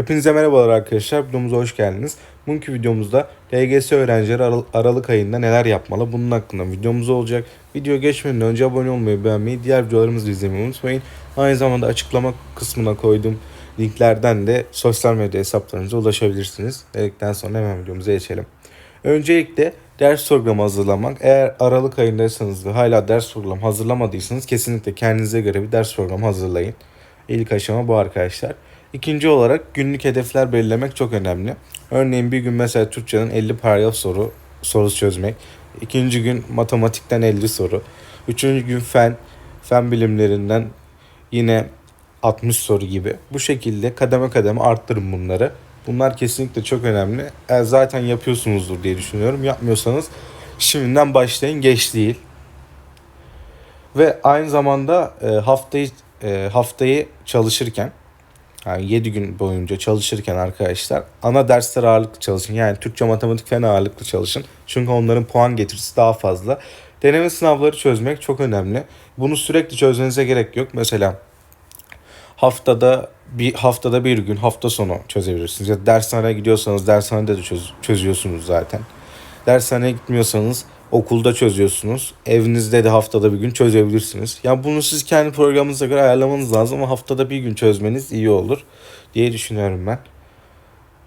Hepinize merhabalar arkadaşlar. Videomuza hoş geldiniz. Bugünkü videomuzda LGS öğrencileri Aral- Aralık ayında neler yapmalı? Bunun hakkında videomuz olacak. Video geçmeden önce abone olmayı, beğenmeyi, diğer videolarımızı izlemeyi unutmayın. Aynı zamanda açıklama kısmına koyduğum linklerden de sosyal medya hesaplarınıza ulaşabilirsiniz. Dedikten sonra hemen videomuza geçelim. Öncelikle ders programı hazırlamak. Eğer Aralık ayındaysanız ve hala ders programı hazırlamadıysanız kesinlikle kendinize göre bir ders programı hazırlayın. İlk aşama bu arkadaşlar. İkinci olarak günlük hedefler belirlemek çok önemli. Örneğin bir gün mesela Türkçenin 50 paragraf soru sorusu çözmek. İkinci gün matematikten 50 soru. Üçüncü gün fen, fen bilimlerinden yine 60 soru gibi. Bu şekilde kademe kademe arttırın bunları. Bunlar kesinlikle çok önemli. Eğer zaten yapıyorsunuzdur diye düşünüyorum. Yapmıyorsanız şimdiden başlayın geç değil. Ve aynı zamanda e, haftayı e, haftayı çalışırken yani 7 gün boyunca çalışırken arkadaşlar ana dersler ağırlıklı çalışın. Yani Türkçe, matematik, fen ağırlıklı çalışın. Çünkü onların puan getirisi daha fazla. Deneme sınavları çözmek çok önemli. Bunu sürekli çözmenize gerek yok. Mesela haftada bir haftada bir gün hafta sonu çözebilirsiniz. Ya dershaneye gidiyorsanız dershanede de çöz, çözüyorsunuz zaten. Dershaneye gitmiyorsanız okulda çözüyorsunuz. Evinizde de haftada bir gün çözebilirsiniz. Ya bunu siz kendi programınıza göre ayarlamanız lazım ama haftada bir gün çözmeniz iyi olur diye düşünüyorum ben.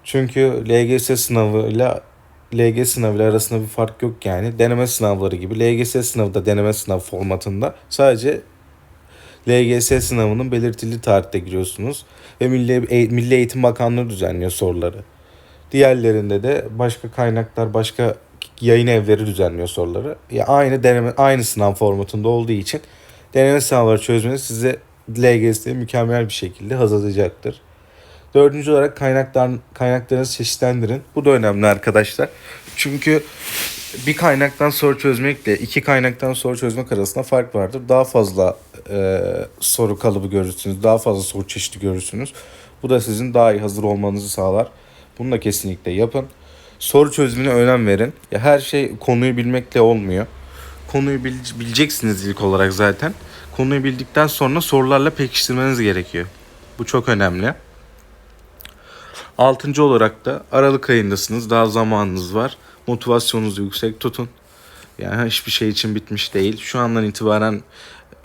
Çünkü LGS sınavıyla LG sınavıyla arasında bir fark yok yani. Deneme sınavları gibi. LGS sınavı da deneme sınav formatında. Sadece LGS sınavının belirtili tarihte giriyorsunuz. Ve Milli, Milli Eğitim Bakanlığı düzenliyor soruları. Diğerlerinde de başka kaynaklar, başka yayın evleri düzenliyor soruları. Ya aynı deneme, aynı sınav formatında olduğu için deneme sınavları çözmeniz size LGS'de mükemmel bir şekilde hazırlayacaktır. Dördüncü olarak kaynaklar, kaynaklarınızı çeşitlendirin. Bu da önemli arkadaşlar. Çünkü bir kaynaktan soru çözmekle iki kaynaktan soru çözmek arasında fark vardır. Daha fazla e, soru kalıbı görürsünüz. Daha fazla soru çeşidi görürsünüz. Bu da sizin daha iyi hazır olmanızı sağlar. Bunu da kesinlikle yapın. Soru çözümüne önem verin. Ya her şey konuyu bilmekle olmuyor. Konuyu bil- bileceksiniz ilk olarak zaten. Konuyu bildikten sonra sorularla pekiştirmeniz gerekiyor. Bu çok önemli. Altıncı olarak da Aralık ayındasınız. Daha zamanınız var. Motivasyonunuzu yüksek tutun. Yani hiçbir şey için bitmiş değil. Şu andan itibaren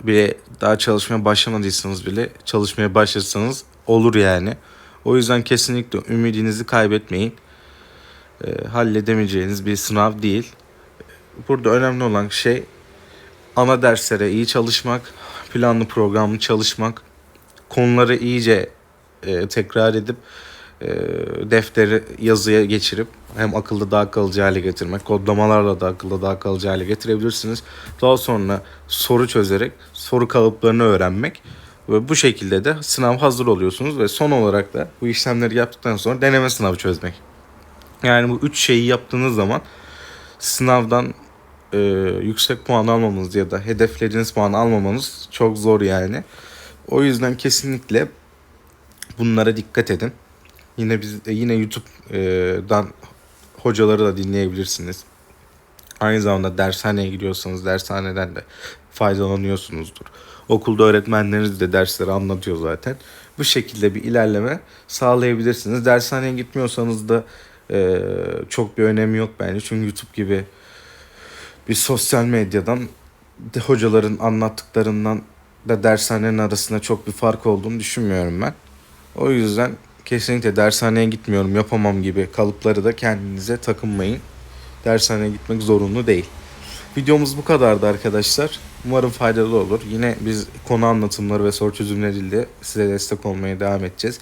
bile daha çalışmaya başlamadıysanız bile çalışmaya başlasanız olur yani. O yüzden kesinlikle ümidinizi kaybetmeyin. E, halledemeyeceğiniz bir sınav değil. Burada önemli olan şey ana derslere iyi çalışmak, planlı programlı çalışmak, konuları iyice e, tekrar edip e, defteri yazıya geçirip hem akılda daha kalıcı hale getirmek, kodlamalarla da akılda daha kalıcı hale getirebilirsiniz. Daha sonra soru çözerek soru kalıplarını öğrenmek ve bu şekilde de sınav hazır oluyorsunuz ve son olarak da bu işlemleri yaptıktan sonra deneme sınavı çözmek. Yani bu üç şeyi yaptığınız zaman sınavdan e, yüksek puan almamanız ya da hedeflediğiniz puan almamanız çok zor yani. O yüzden kesinlikle bunlara dikkat edin. Yine biz e, yine YouTube'dan hocaları da dinleyebilirsiniz. Aynı zamanda dershaneye gidiyorsanız dershaneden de faydalanıyorsunuzdur. Okulda öğretmenleriniz de dersleri anlatıyor zaten. Bu şekilde bir ilerleme sağlayabilirsiniz. Dershaneye gitmiyorsanız da e, çok bir önemi yok bence. Çünkü YouTube gibi bir sosyal medyadan de hocaların anlattıklarından da dershanenin arasında çok bir fark olduğunu düşünmüyorum ben. O yüzden kesinlikle dershaneye gitmiyorum yapamam gibi kalıpları da kendinize takınmayın. Dershaneye gitmek zorunlu değil. Videomuz bu kadardı arkadaşlar. Umarım faydalı olur. Yine biz konu anlatımları ve soru çözümleriyle size destek olmaya devam edeceğiz.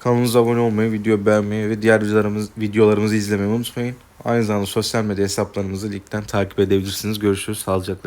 Kanalımıza abone olmayı, video beğenmeyi ve diğer videolarımız, videolarımızı izlemeyi unutmayın. Aynı zamanda sosyal medya hesaplarımızı linkten takip edebilirsiniz. Görüşürüz. Sağlıcakla.